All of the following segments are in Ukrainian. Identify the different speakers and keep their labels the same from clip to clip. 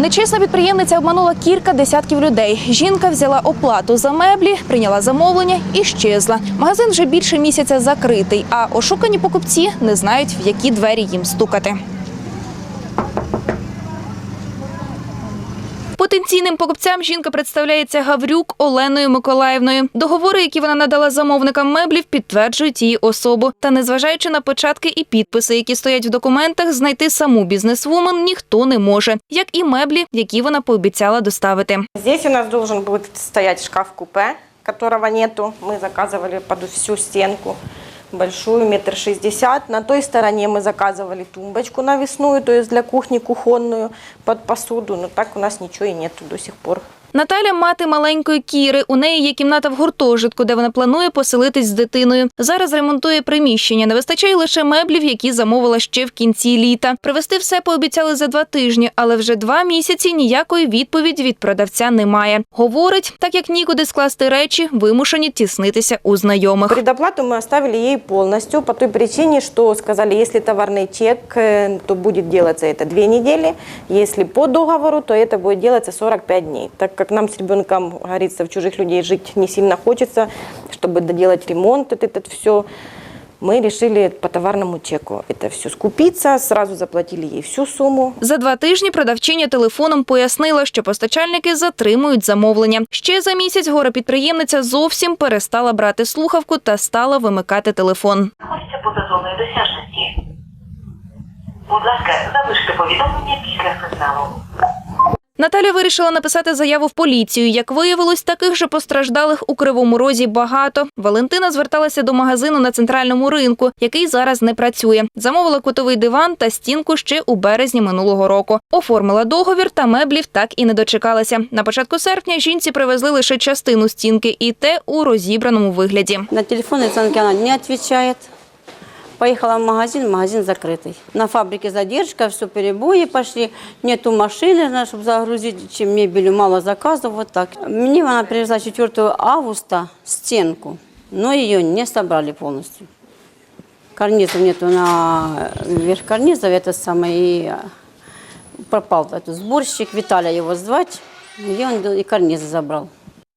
Speaker 1: Нечесна підприємниця обманула кілька десятків людей. Жінка взяла оплату за меблі, прийняла замовлення і щезла. Магазин вже більше місяця закритий, а ошукані покупці не знають, в які двері їм стукати. Потенційним покупцям жінка представляється Гаврюк Оленою Миколаївною. Договори, які вона надала замовникам меблів, підтверджують її особу. Та незважаючи на початки і підписи, які стоять в документах, знайти саму бізнесвумен ніхто не може, як і меблі, які вона пообіцяла доставити.
Speaker 2: Здесь у нас должен будет стоять шкаф-купе, которого нету. Мы заказывали под всю стенку большую, метр шестьдесят. На той стороне мы заказывали тумбочку навесную, то есть для кухни кухонную под посуду. Но так у нас ничего и нету до сих пор.
Speaker 1: Наталя мати маленької Кіри. У неї є кімната в гуртожитку, де вона планує поселитись з дитиною. Зараз ремонтує приміщення. Не вистачає лише меблів, які замовила ще в кінці літа. Привезти все пообіцяли за два тижні, але вже два місяці ніякої відповіді від продавця немає. Говорить, так як нікуди скласти речі, вимушені тіснитися у знайомих.
Speaker 2: Предоплату мы оставили ей полностью по той причине, что сказали, если товарный чек, э, то будет делаться это две недели. Если по договору, то это будет делаться 45 дней. Так как нам с ребенком, говорится, в чужих людей жить не сильно хочется, чтобы доделать ремонт, это, это все, мы решили по товарному чеку это все скупиться, сразу заплатили ей всю сумму.
Speaker 1: За два тижні продавчиня телефоном пояснила, що постачальники затримують замовлення. Ще за місяць горе-підприємниця зовсім перестала брати слухавку та стала вимикати телефон.
Speaker 3: знаходиться поза зоною досяжності. Будь ласка, залиште повідомлення після сигналу.
Speaker 1: Наталя вирішила написати заяву в поліцію. Як виявилось, таких же постраждалих у Кривому Розі багато. Валентина зверталася до магазину на центральному ринку, який зараз не працює. Замовила кутовий диван та стінку ще у березні минулого року. Оформила договір та меблів так і не дочекалася. На початку серпня жінці привезли лише частину стінки, і те у розібраному вигляді.
Speaker 4: На телефонные звонки она не отвечает. Поехала в магазин, магазин закрытый. На фабрике задержка, все перебои пошли. Нету машины, чтобы загрузить, чем мебелью мало заказов, вот так. Мне она привезла 4 августа стенку, но ее не собрали полностью. Карнизов нету на верх карнизов, это самое, и пропал этот сборщик, Виталя его звать, и он и карнизы забрал.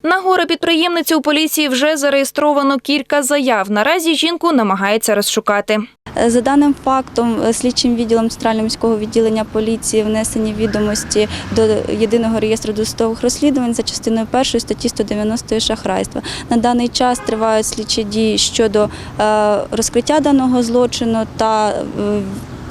Speaker 1: На горе підприємниці у поліції вже зареєстровано кілька заяв. Наразі жінку намагається розшукати.
Speaker 5: За даним фактом, е, слідчим відділом Центрального міського відділення поліції внесені відомості до єдиного реєстру досудових розслідувань за частиною першої статті 190 шахрайства. На даний час тривають слідчі дії щодо е, розкриття даного злочину та е,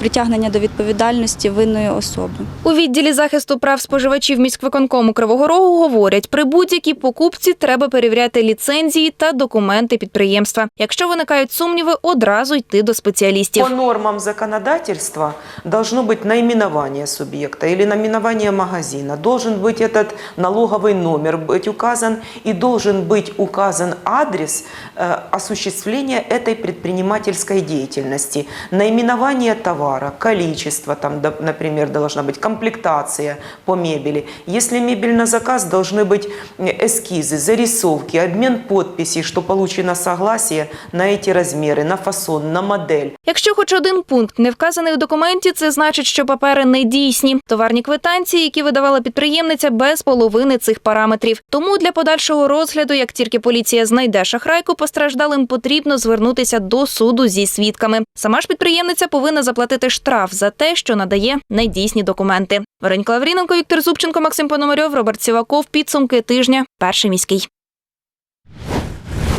Speaker 5: притягнення до відповідальності винної особи.
Speaker 1: У відділі захисту прав споживачів міськвиконкому Кривого Рогу говорять, при будь-якій покупці треба перевіряти ліцензії та документи підприємства. Якщо виникають сумніви, одразу йти до спеціалістів.
Speaker 6: По нормам законодательства должно быть наименование субъекта или наименование магазина. Должен быть этот налоговый номер быть указан и должен быть указан адрес э, осуществления этой предпринимательской деятельности. Наименование товара, Количество, там, например, должна быть комплектация по мебели. Если мебель на заказ, должны быть эскизы, зарисовки, обмен подписей, что получено согласие на эти размеры, на фасон, на модель.
Speaker 1: Якщо хоч один пункт не вказаний у документі, це значить, що папери не дійсні. Товарні квитанції, які видавала підприємниця, без половини цих параметрів. Тому для подальшого розгляду, як тільки поліція знайде шахрайку, постраждалим потрібно звернутися до суду зі свідками. Сама ж підприємниця повинна заплатити штраф за те, що надає недійсні документи. Вероніка Лавріненко, Віктор Зубченко, Максим Пономарьов, Роберт Сіваков. Підсумки тижня. Перший міський.